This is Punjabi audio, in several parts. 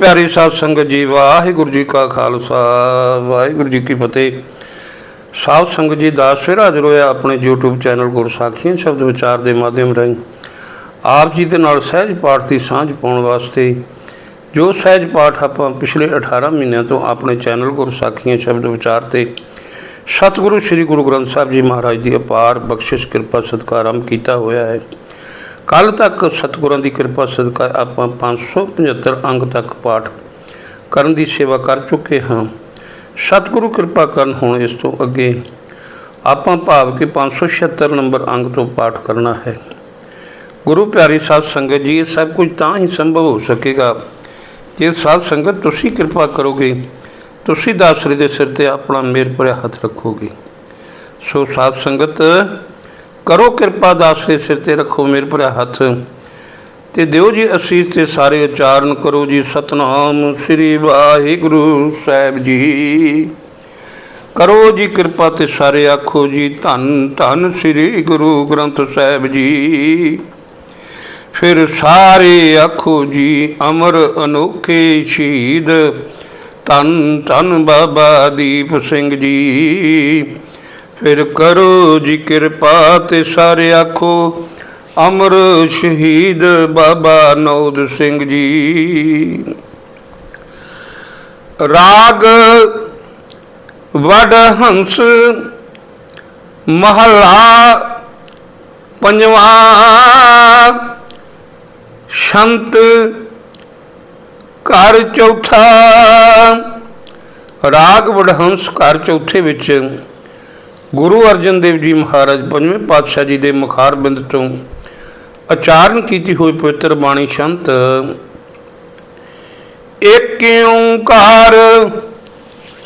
ਪਿਆਰੀ ਸਾਧ ਸੰਗਤ ਜੀ, ਵਾਹਿਗੁਰੂ ਜੀ ਕਾ ਖਾਲਸਾ। ਵਾਹਿਗੁਰੂ ਜੀ ਕੀ ਫਤਿਹ। ਸਾਧ ਸੰਗਤ ਜੀ ਦਾ ਸਵੇਰਾ ਹਾਜ਼ਰ ਹੋਇਆ ਆਪਣੇ YouTube ਚੈਨਲ ਗੁਰਸਾਖੀਆਂ ਸ਼ਬਦ ਵਿਚਾਰ ਦੇ ਮਾਧਿਅਮ ਰਾਹੀਂ। ਆਪ ਜੀ ਦੇ ਨਾਲ ਸਹਿਜ ਪਾਠ ਦੀ ਸਾਂਝ ਪਾਉਣ ਵਾਸਤੇ, ਜੋ ਸਹਿਜ ਪਾਠ ਆਪਾਂ ਪਿਛਲੇ 18 ਮਹੀਨਿਆਂ ਤੋਂ ਆਪਣੇ ਚੈਨਲ ਗੁਰਸਾਖੀਆਂ ਸ਼ਬਦ ਵਿਚਾਰ ਤੇ ਸਤਿਗੁਰੂ ਸ੍ਰੀ ਗੁਰੂ ਗ੍ਰੰਥ ਸਾਹਿਬ ਜੀ ਮਹਾਰਾਜ ਦੀ ਅਪਾਰ ਬਖਸ਼ਿਸ਼, ਕਿਰਪਾ ਸਦਕਾ ਆਰੰਭ ਕੀਤਾ ਹੋਇਆ ਹੈ। ਕੱਲ ਤੱਕ ਸਤਿਗੁਰਾਂ ਦੀ ਕਿਰਪਾ, ਸਦਕਾ ਆਪਾਂ 575 ਅੰਗ ਤੱਕ ਪਾਠ ਕਰਨ ਦੀ ਸੇਵਾ ਕਰ ਚੁੱਕੇ ਹਾਂ। ਸਤਿਗੁਰੂ ਕਿਰਪਾ ਕਰਨ ਹੁਣ ਇਸ ਤੋਂ ਅੱਗੇ ਆਪਾਂ ਭਾਵ ਕਿ 576 ਨੰਬਰ ਅੰਗ ਤੋਂ ਪਾਠ ਕਰਨਾ ਹੈ। ਗੁਰੂ ਪਿਆਰੀ ਸਾਧ ਸੰਗਤ ਜੀ, ਇਹ ਸਭ ਕੁਝ ਤਾਂ ਹੀ ਸੰਭਵ ਹੋ ਸਕੇਗਾ ਜੇ ਸਾਧ ਸੰਗਤ ਤੁਸੀਂ ਕਿਰਪਾ ਕਰੋਗੇ, ਤੁਸੀਂ ਦਾਸਰੇ ਦੇ ਸਿਰ ਤੇ ਆਪਣਾ ਮੇਰ ਭਰਿਆ ਹੱਥ ਰੱਖੋਗੇ। ਸੋ ਸਾਧ ਸੰਗਤ ਕਰੋ ਕਿਰਪਾ ਦਾਸਰੇ ਸਿਰ ਤੇ ਰੱਖੋ ਮੇਰੇ ਭਰਾ ਹੱਥ। ਤੇ ਦਿਓ ਜੀ ਅਸੀਸ ਤੇ ਸਾਰੇ ਉਚਾਰਨ ਕਰੋ ਜੀ ਸਤਨਾਮ ਸ੍ਰੀ ਵਾਹਿਗੁਰੂ ਸਾਹਿਬ ਜੀ। ਕਰੋ ਜੀ ਕਿਰਪਾ ਤੇ ਸਾਰੇ ਆਖੋ ਜੀ ਧੰਨ ਧੰਨ ਸ੍ਰੀ ਗੁਰੂ ਗ੍ਰੰਥ ਸਾਹਿਬ ਜੀ। ਫਿਰ ਸਾਰੇ ਆਖੋ ਜੀ ਅਮਰ ਅਨੋਖੇ ਸ਼ਹੀਦ ਧੰਨ ਧੰਨ ਬਾਬਾ ਦੀਪ ਸਿੰਘ ਜੀ। ਫਿਰ ਕਰੋ ਜੀ ਕਿਰਪਾ ਤੇ ਸਾਰੇ ਆਖੋ, ਅਮਰ ਸ਼ਹੀਦ ਬਾਬਾ ਨੌਦ ਸਿੰਘ ਜੀ। ਰਾਗ ਵਡ ਹੰਸ ਮਹਲਾ ਪੰਜਵਾ, ਸ਼ੰਤ ਘਰ ਚੌਥਾ। ਰਾਗ ਵਡਹੰਸ ਘਰ ਚੌਥੇ ਵਿੱਚ ਗੁਰੂ ਅਰਜਨ ਦੇਵ ਜੀ ਮਹਾਰਾਜ ਪੰਜਵੇਂ ਪਾਤਸ਼ਾਹ ਜੀ ਦੇ ਮੁਖਾਰ ਬਿੰਦ ਤੋਂ ਉਚਾਰਨ ਕੀਤੀ ਹੋਈ ਪਵਿੱਤਰ ਬਾਣੀ ਸ਼ੰਤ ਏਕ ਓੰਕਾਰ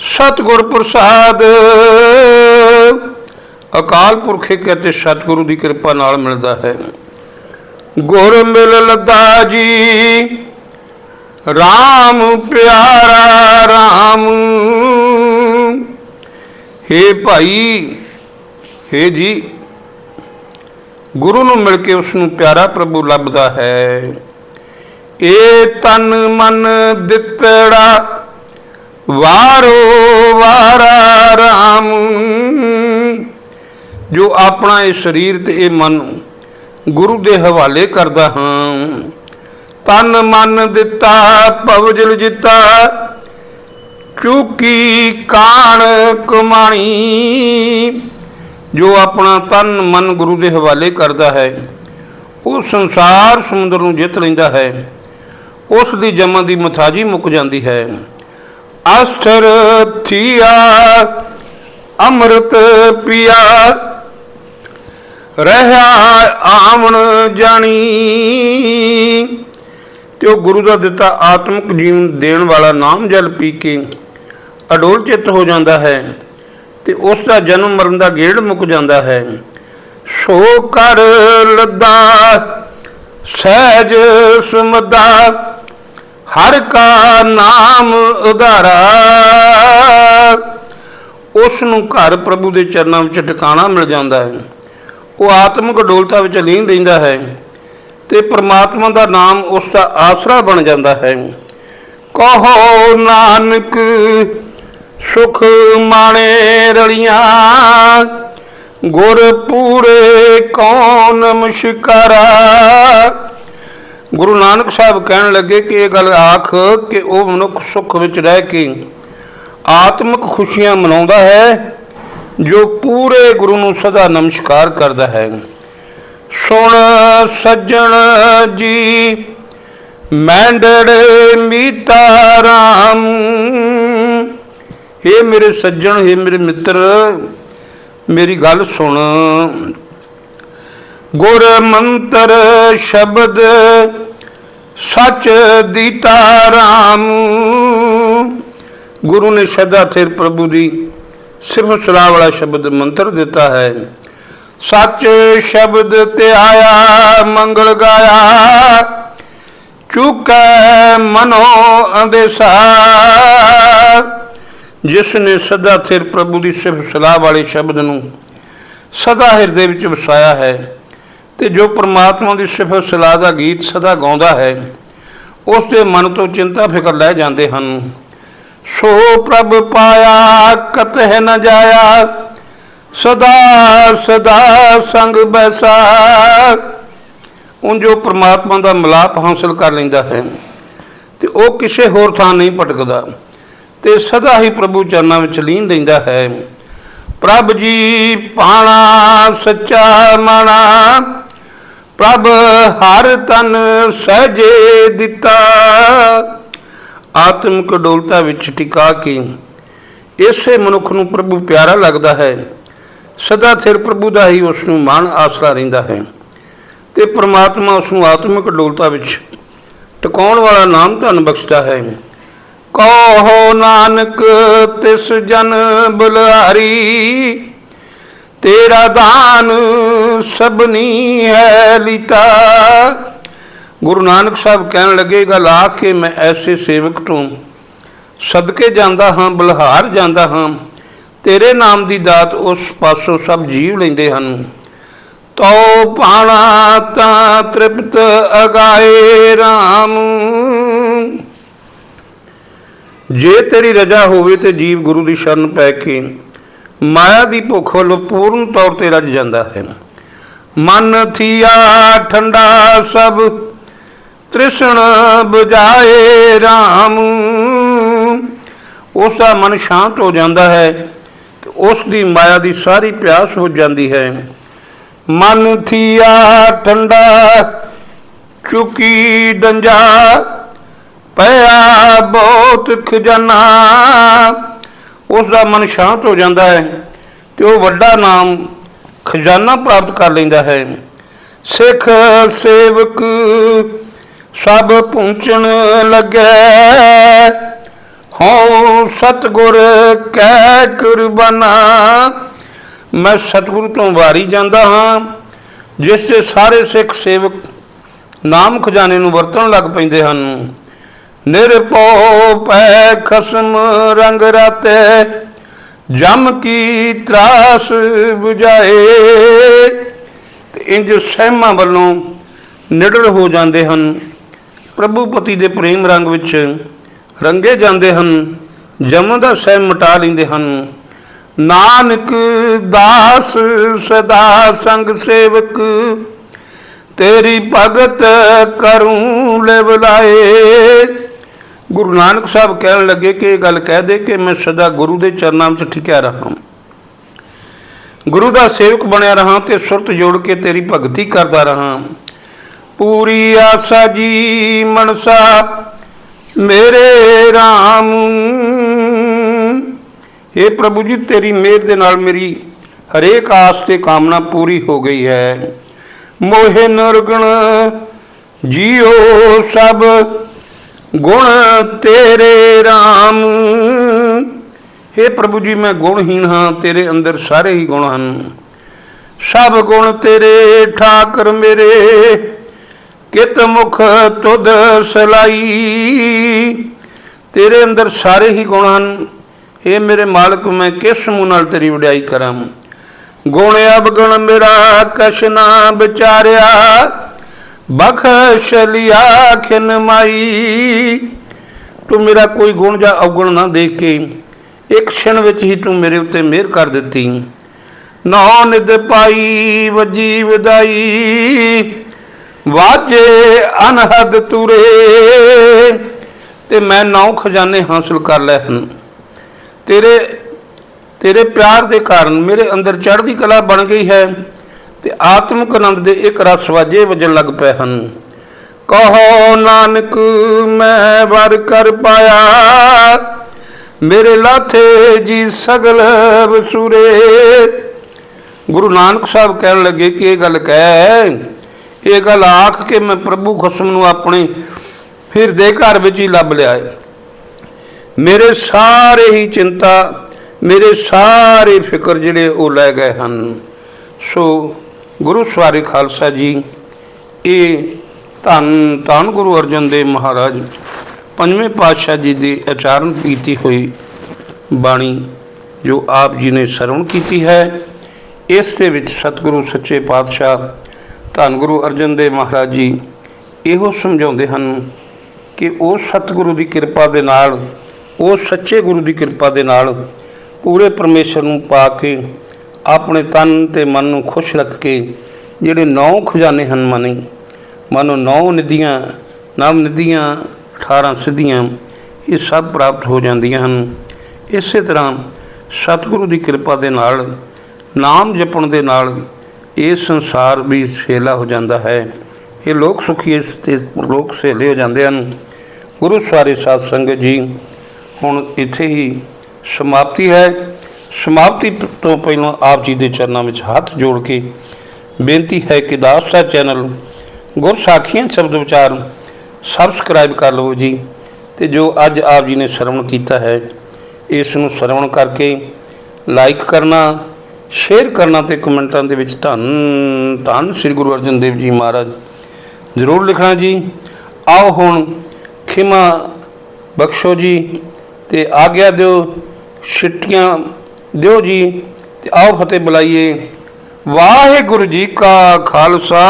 ਸਤਿਗੁਰ ਪ੍ਰਸਾਦ, ਅਕਾਲ ਪੁਰਖ ਇੱਕ ਅਤੇ ਸਤਿਗੁਰੂ ਦੀ ਕਿਰਪਾ ਨਾਲ ਮਿਲਦਾ ਹੈ। ਗੁਰ ਮਿਲ ਲੱਦਾ ਜੀ RAM ਪਿਆਰਾ RAM ਹੇ ਭਾਈ ਹੇ ਜੀ, ਗੁਰੂ ਨੂੰ ਮਿਲ ਕੇ ਉਸ ਨੂੰ ਪਿਆਰਾ ਪ੍ਰਭੂ ਲੱਭਦਾ ਹੈ। ਏ ਤਨ ਮਨ ਦਿੱਤੜਾ, ਵਾਰੋ ਵਾਰਾ RAM ਜੋ ਆਪਣਾ ਇਹ ਸਰੀਰ ਤੇ ਇਹ ਮਨ ਗੁਰੂ ਦੇ ਹਵਾਲੇ ਕਰਦਾ ਹਾਂ। ਤਨ ਮਨ ਦਿੱਤਾ, ਪਵਜਲ ਜਿੱਤਾ, ਚੁਕੀ ਕਾਣ ਕਮਾਣੀ। ਜੋ ਆਪਣਾ ਤਨ ਮਨ ਗੁਰੂ ਦੇ ਹਵਾਲੇ ਕਰਦਾ ਹੈ, ਉਹ ਸੰਸਾਰ ਸਮੁੰਦਰ ਨੂੰ ਜਿੱਤ ਲੈਂਦਾ ਹੈ। ਉਸ ਦੀ ਜਮਾਂ ਦੀ ਮਥਾਜੀ ਮੁੱਕ ਜਾਂਦੀ ਹੈ। ਅਸਰ ਥੀਆ, ਅੰਮ੍ਰਿਤ ਪੀਆ ਰਹਾ ਆਵਣ ਜਾਣੀ। ਤੇ ਉਹ ਗੁਰੂ ਦਾ ਦਿੱਤਾ ਆਤਮਿਕ ਜੀਵਨ ਦੇਣ ਵਾਲਾ ਨਾਮ ਜਲ ਪੀ ਕੇ ਅਡੋਲ ਚਿੱਤ ਹੋ ਜਾਂਦਾ ਹੈ। ਤੇ ਉਸ ਦਾ ਜਨਮ ਮਰਨ ਦਾ ਗੇੜ ਮੁੱਕ ਜਾਂਦਾ ਹੈ। ਸੋ ਕਰ ਲੱਦਾ, ਸਹਿਜ ਸਮਦਾ, ਹਰ ਕਾ ਨਾਮ ਉਧਾਰਾ। ਉਸ ਨੂੰ ਘਰ ਪ੍ਰਭੂ ਦੇ ਚਰਨਾਂ ਵਿੱਚ ਟਿਕਾਣਾ ਮਿਲ ਜਾਂਦਾ ਹੈ। ਉਹ ਆਤਮਿਕ ਡੋਲਤਾ ਵਿੱਚ ਲੀਨ ਰਹਿੰਦਾ ਹੈ ਤੇ ਪ੍ਰਮਾਤਮਾ ਦਾ ਨਾਮ ਉਸ ਦਾ ਆਸਰਾ ਬਣ ਜਾਂਦਾ ਹੈ। ਕਹੋ ਨਾਨਕ ਸੁਖ ਮਾਣੇ ਰਲੀਆਂ। ਗੁਰ ਪੂਰੇ ਕੌਣ ਮੁਸ਼ਕਰਾ। ਗੁਰੂ ਨਾਨਕ ਸਾਹਿਬ ਕਹਿਣ ਲੱਗੇ ਕਿ ਇਹ ਗੱਲ ਆਖ ਕਿ ਉਹ ਮਨੁੱਖ ਸੁਖ ਵਿੱਚ ਰਹਿ ਕੇ ਆਤਮਿਕ ਖੁਸ਼ੀਆਂ ਮਨਾਉਂਦਾ ਹੈ, ਜੋ ਪੂਰੇ ਗੁਰੂ ਨੂੰ ਸਦਾ ਨਮਸਕਾਰ ਕਰਦਾ ਹੈ। ਸੁਣ ਸੱਜਣ ਜੀ, ਮੈਂਡੜੇ ਮੀਤਾ ਰਾਮ। ਹੇ ਮੇਰੇ ਸੱਜਣ, ਹੇ ਮੇਰੇ ਮਿੱਤਰ, ਮੇਰੀ ਗੱਲ ਸੁਣ। ਗੁਰ ਮੰਤਰ ਸ਼ਬਦ ਸੱਚ ਦੀਤਾ ਰਾਮ। ਗੁਰੂ ਨੇ ਸ਼ਰਧਾ ਥੇਰ ਪ੍ਰਭੂ ਦੀ ਸਿਰਫ ਸਲਾਹ ਵਾਲਾ ਸ਼ਬਦ ਮੰਤਰ ਦਿੱਤਾ ਹੈ। ਸੱਚ ਸ਼ਬਦ ਤੇ ਆਇਆ, ਮੰਗਲ ਗਾਇਆ, ਚੁਕੈ ਮਨੋ ਅੰਦੇਸਾ। ਜਿਸ ਨੇ ਸਦਾ ਥਿਰ ਪ੍ਰਭੂ ਦੀ ਸਿਫਤ ਸਲਾਹ ਵਾਲੇ ਸ਼ਬਦ ਨੂੰ ਸਦਾ ਹਿਰਦੇ ਵਿੱਚ ਵਸਾਇਆ ਹੈ ਤੇ ਜੋ ਪ੍ਰਮਾਤਮਾ ਦੀ ਸਿਫਤ ਸਲਾਹ ਦਾ ਗੀਤ ਸਦਾ ਗਾਉਂਦਾ ਹੈ, ਉਸ ਦੇ ਮਨ ਤੋਂ ਚਿੰਤਾ ਫਿਕਰ ਲੈ ਜਾਂਦੇ ਹਨ। ਸੋ ਪ੍ਰਭ ਪਾਇਆ, ਕਤਹਿ ਨ ਜਾਇਆ, ਸਦਾ ਸਦਾ ਸੰਗ ਬੈਸਾ। ਉਹ ਜੋ ਪ੍ਰਮਾਤਮਾ ਦਾ ਮਿਲਾਪ ਹਾਸਲ ਕਰ ਲੈਂਦਾ ਹੈ ਤੇ ਉਹ ਕਿਸੇ ਹੋਰ ਥਾਂ ਨਹੀਂ ਭਟਕਦਾ। ਤੇ ਸਦਾ ਹੀ ਪ੍ਰਭੂ ਚਰਨਾਂ ਵਿੱਚ ਲੀਨ ਰਹਿੰਦਾ ਹੈ। ਪ੍ਰਭ ਜੀ ਪਾਣਾ, ਸੱਚਾ ਮਣਾ, ਪ੍ਰਭ ਹਰ ਤਨ ਸਹਜੇ ਦਿੱਤਾ। ਆਤਮਿਕ ਡੋਲਤਾ ਵਿੱਚ ਟਿਕਾ ਕੇ ਇਸੇ ਮਨੁੱਖ ਨੂੰ ਪ੍ਰਭੂ ਪਿਆਰਾ ਲੱਗਦਾ ਹੈ। ਸਦਾ ਸਿਰ ਪ੍ਰਭੂ ਦਾ ਹੀ ਉਸ ਨੂੰ ਮਾਣ ਆਸਰਾ ਰਹਿੰਦਾ ਹੈ ਤੇ ਪ੍ਰਮਾਤਮਾ ਉਸ ਨੂੰ ਆਤਮਿਕ ਡੋਲਤਾ ਵਿੱਚ ਟਿਕਾਉਣ ਵਾਲਾ ਨਾਮ ਧਨ ਬਖਸ਼ਦਾ ਹੈ। ਕਹੋ ਨਾਨਕ, ਤਿਸ ਜਨ ਬੁਲਾਰੀ। ਤੇਰਾ ਦਾਨ ਸਭਨੀ ਹੈ ਲਿਤਾ। ਗੁਰੂ ਨਾਨਕ ਸਾਹਿਬ ਕਹਿਣ ਲੱਗੇ ਗੱਲ ਆ ਕੇ ਮੈਂ ਐਸੇ ਸੇਵਕ ਤੋਂ ਸਦਕੇ ਜਾਂਦਾ ਹਾਂ, ਬਲਹਾਰ ਜਾਂਦਾ ਹਾਂ। ਤੇਰੇ ਨਾਮ ਦੀ ਦਾਤ ਉਸ ਪਾਸੋਂ ਸਭ ਜੀਵ ਲੈਂਦੇ ਹਨ। ਤੋ ਪਾਣਾ ਤਾਂ ਤ੍ਰਿਪਤ ਅਗਾਏ RAM ਜੇ ਤੇਰੀ ਰਜਾ ਹੋਵੇ ਤੇ ਜੀਵ ਗੁਰੂ ਦੀ ਸ਼ਰਨ ਪੈ ਕੇ ਮਾਇਆ ਦੀ ਭੁੱਖ ਵੱਲੋਂ ਪੂਰਨ ਤੌਰ ਤੇ ਰੱਜ ਜਾਂਦਾ ਹੈ। ਮਨ ਥੀਆ ਠੰਡਾ ਸਭ, ਤ੍ਰਿਸ਼ਣ ਬੁਝਾਏ RAM ਉਸ ਦਾ ਮਨ ਸ਼ਾਂਤ ਹੋ ਜਾਂਦਾ ਹੈ ਤੇ ਉਸ ਦੀ ਮਾਇਆ ਦੀ ਸਾਰੀ ਪਿਆਸ ਹੋ ਜਾਂਦੀ ਹੈ। ਮਨ ਥੀਆ ਠੰਡਾ, ਚੁਕੀ ਡੰਜਾ ਪਿਆ ਬਹੁਤ ਖਜ਼ਾਨਾ। ਉਸ ਦਾ ਮਨ ਸ਼ਾਂਤ ਹੋ ਜਾਂਦਾ ਹੈ ਤੇ ਉਹ ਵੱਡਾ ਨਾਮ ਖਜ਼ਾਨਾ ਪ੍ਰਾਪਤ ਕਰ ਲੈਂਦਾ ਹੈ। ਸਿੱਖ ਸੇਵਕ ਸਭ ਪਹੁੰਚਣ ਲੱਗੇ ਹਉ ਸਤਗੁਰ ਕੈ ਕੁਰਬਾਨਾ। ਮੈਂ ਸਤਿਗੁਰੂ ਤੋਂ ਵਾਰੀ ਜਾਂਦਾ ਹਾਂ, ਜਿਸ ਤੇ ਸਾਰੇ ਸਿੱਖ ਸੇਵਕ ਨਾਮ ਖਜ਼ਾਨੇ ਨੂੰ ਵਰਤਣ ਲੱਗ ਪੈਂਦੇ ਹਨ। ਨਿਰਭਉ ਪੈ ਖਸਮ ਰੰਗ ਰਾਤੇ, ਜਮ ਕੀ ਤਰਾਸ 부ਝਾਏ ਤੇ ਇੰਜ ਸਹਿਮਾ ਵੱਲੋਂ ਨਿਡਰ ਹੋ ਜਾਂਦੇ ਹਨ, ਪ੍ਰਭੂ ਪਤੀ ਦੇ ਪ੍ਰੇਮ ਰੰਗ ਵਿੱਚ ਰੰਗੇ ਜਾਂਦੇ ਹਨ ਜਮ ਦਾ ਸਹਿ ਮਿਟਾ ਲੈਂਦੇ ਹਨ। ਨਾਨਕ ਦਾਸ ਸਦਾ ਸੰਗ ਸੇਵਕ, ਤੇਰੀ ਭਗਤ ਕਰੂੰ ਲੈ ਬੁਲਾਏ ਗੁਰੂ ਨਾਨਕ ਸਾਹਿਬ ਕਹਿਣ ਲੱਗੇ ਕਿ ਇਹ ਗੱਲ ਕਹਿ ਦੇ ਕਿ ਮੈਂ ਸਦਾ ਗੁਰੂ ਦੇ ਚਰਨਾਂ ਵਿੱਚ ਠਿਕਿਆ ਰਹਾ। ਗੁਰੂ ਦਾ ਸੇਵਕ ਬਣਿਆ ਰਹਾ ਤੇ ਸੁਰਤ ਜੋੜ ਕੇ ਤੇਰੀ ਭਗਤੀ ਕਰਦਾ ਰਹਾ। ਪੂਰੀ ਆਸਾ ਜੀ ਮਨਸਾ, ਮੇਰੇ RAM हे ਪ੍ਰਭੂ ਜੀ, ਤੇਰੀ ਮਿਹਰ ਦੇ ਨਾਲ ਮੇਰੀ ਹਰੇਕ ਆਸ ਤੇ ਕਾਮਨਾ ਪੂਰੀ ਹੋ ਗਈ ਹੈ। ਮੋਹਿ ਨਿਰਗੁਣ, ਜੀਓ ਸਭ ਗੁਣ ਤੇਰੇ RAM हे ਪ੍ਰਭੂ ਜੀ, ਮੈਂ ਗੁਣਹੀਣ ਹਾਂ, ਤੇਰੇ ਅੰਦਰ ਸਾਰੇ ਹੀ ਗੁਣ ਹਨ। ਸਭ ਗੁਣ ਤੇਰੇ, ਠਾਕਰ ਮੇਰੇ। ਕਿਤ ਮੁਖ ਤੁਧ ਸਲਾਈ। ਤੇਰੇ ਅੰਦਰ ਸਾਰੇ ਹੀ ਗੁਣ ਹਨ। ਇਹ ਮੇਰੇ ਮਾਲਕ, ਮੈਂ ਕਿਸ ਮੂੰਹ ਨਾਲ ਤੇਰੀ ਵਡਿਆਈ ਕਰਾਂ? ਗੁਣ ਅਵਗੁਣ ਮੇਰਾ ਕਛ ਨਾ ਵਿਚਾਰਿਆ। ਬਖਸ਼ ਲਿਆ ਖਿਨ ਮਾਈ, ਤੂੰ ਮੇਰਾ ਕੋਈ ਗੁਣ ਜਾਂ ਅਵਗੁਣ ਨਾ ਦੇਖ ਕੇ ਇੱਕ ਛਿਣ ਵਿੱਚ ਹੀ ਤੂੰ ਮੇਰੇ ਉੱਤੇ ਮਿਹਰ ਕਰ ਦਿੱਤੀ। ਨੌ ਨਿਦ ਪਾਈ ਵਜੀ ਵਧਾਈ ਵਾਜੇ ਅਨਹਦ ਤੁਰੇ, ਤੇ ਮੈਂ ਨੌ ਖਜ਼ਾਨੇ ਹਾਸਲ ਕਰ ਲਏ ਹਨ। ਤੇਰੇ ਤੇਰੇ ਪਿਆਰ ਦੇ ਕਾਰਨ ਮੇਰੇ ਅੰਦਰ ਚੜ੍ਹਦੀ ਕਲਾ ਬਣ ਗਈ ਹੈ। ਤੇ ਆਤਮਿਕ ਆਨੰਦ ਦੇ ਇੱਕ ਰਸ ਵਾਜੇ ਵਜਣ ਲੱਗ ਪਏ ਹਨ। ਕਹੋ ਨਾਨਕ, ਮੈਂ ਵਰ ਕਰ ਪਾਇਆ। ਮੇਰੇ ਲਾਥੇ ਜੀ ਸਗਲ ਵਸੂਰੇ। ਗੁਰੂ ਨਾਨਕ ਸਾਹਿਬ ਕਹਿਣ ਲੱਗੇ ਕਿ ਇਹ ਗੱਲ ਕਹਿ। ਇਹ ਗੱਲ ਆਖ ਕੇ ਮੈਂ ਪ੍ਰਭੂ ਖਸਮ ਨੂੰ ਆਪਣੇ ਹਿਰਦੇ ਘਰ ਵਿੱਚ ਹੀ ਲੱਭ ਲਿਆ ਹੈ ਮੇਰੇ ਸਾਰੇ ਹੀ ਚਿੰਤਾ, ਮੇਰੇ ਸਾਰੇ ਫਿਕਰ ਜਿਹੜੇ ਉਹ ਲੈ ਗਏ ਹਨ। ਸੋ ਗੁਰੂ ਸਵਾਰੀ ਖਾਲਸਾ ਜੀ, ਇਹ ਧੰਨ ਧੰਨ ਗੁਰੂ ਅਰਜਨ ਦੇਵ ਮਹਾਰਾਜ, ਪੰਜਵੇਂ ਪਾਤਸ਼ਾਹ ਜੀ ਦੀ ਉਚਾਰਨ ਕੀਤੀ ਹੋਈ ਬਾਣੀ ਜੋ ਆਪ ਜੀ ਨੇ ਸਰਵਣ ਕੀਤੀ ਹੈ, ਇਸ ਦੇ ਵਿੱਚ ਸਤਿਗੁਰੂ ਸੱਚੇ ਪਾਤਸ਼ਾਹ, ਧੰਨ ਗੁਰੂ ਅਰਜਨ ਦੇਵ ਮਹਾਰਾਜ ਜੀ ਇਹੋ ਸਮਝਾਉਂਦੇ ਹਨ ਕਿ ਉਹ ਸਤਿਗੁਰੂ ਦੀ ਕਿਰਪਾ ਦੇ ਨਾਲ, ਉਹ ਸੱਚੇ ਗੁਰੂ ਦੀ ਕਿਰਪਾ ਦੇ ਨਾਲ ਪੂਰੇ ਪਰਮੇਸ਼ਰ ਨੂੰ ਪਾ ਕੇ ਆਪਣੇ ਤਨ ਤੇ ਮਨ ਨੂੰ ਖੁਸ਼ ਰੱਖ ਕੇ ਜਿਹੜੇ ਨੌ ਖਜ਼ਾਨੇ ਹਨ ਮਨੇ, ਮਨੋ ਨੌ ਨਿਧੀਆਂ, ਨਵ ਨਿਧੀਆਂ 18 ਸਿੱਧੀਆਂ, ਇਹ ਸਭ ਪ੍ਰਾਪਤ ਹੋ ਜਾਂਦੀਆਂ ਹਨ। ਇਸੇ ਤਰ੍ਹਾਂ ਸਤਿਗੁਰੂ ਦੀ ਕਿਰਪਾ ਦੇ ਨਾਲ, ਨਾਮ ਜਪਣ ਦੇ ਨਾਲ ਇਹ ਸੰਸਾਰ ਵੀ ਸੇਲਾ ਹੋ ਜਾਂਦਾ ਹੈ। ਇਹ ਲੋਕ ਸੁਖੀ ਇਸ ਤੇ ਲੋਕ ਸੇਲੇ ਹੋ ਜਾਂਦੇ ਹਨ। ਗੁਰੂ ਸਾਰੇ ਸਾਧ ਸੰਗਤ ਜੀ, ਹੁਣ ਇੱਥੇ ਹੀ ਸਮਾਪਤੀ ਹੈ। ਸਮਾਪਤੀ ਤੋਂ ਪਹਿਲਾਂ ਆਪ ਜੀ ਦੇ ਚਰਨਾਂ ਵਿੱਚ ਹੱਥ ਜੋੜ ਕੇ ਬੇਨਤੀ ਹੈ ਕਿ ਦਾਸ ਸਾਹਿਬ ਚੈਨਲ ਗੁਰਸਾਖੀਆਂ ਸ਼ਬਦ ਵਿਚਾਰ ਸਬਸਕ੍ਰਾਈਬ ਕਰ ਲਵੋ ਜੀ ਤੇ ਜੋ ਅੱਜ ਆਪ ਜੀ ਨੇ ਸ਼ਰਵਣ ਕੀਤਾ ਹੈ, ਇਸ ਨੂੰ ਸ਼ਰਵਣ ਕਰਕੇ ਲਾਈਕ ਕਰਨਾ ਸ਼ੇਅਰ ਕਰਨਾ ਤੇ ਕਮੈਂਟਾਂ ਦੇ ਵਿੱਚ ਧੰਨ ਧੰਨ ਸ੍ਰੀ ਗੁਰੂ ਅਰਜਨ ਦੇਵ ਜੀ ਮਹਾਰਾਜ ਜ਼ਰੂਰ ਲਿਖਣਾ ਜੀ। ਆਓ ਹੁਣ ਖਿਮਾ ਬਖਸ਼ੋ ਜੀ ਤੇ ਆਗਿਆ ਦਿਓ, ਛਿੱਟੀਆਂ ਦਿਓ ਜੀ ਤੇ ਆਓ ਫਤਿਹ ਬੁਲਾਈਏ। ਵਾਹਿਗੁਰੂ ਜੀ ਕਾ ਖਾਲਸਾ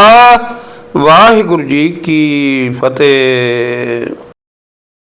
ਵਾਹਿਗੁਰੂ ਜੀ ਕੀ ਫਤਿਹ।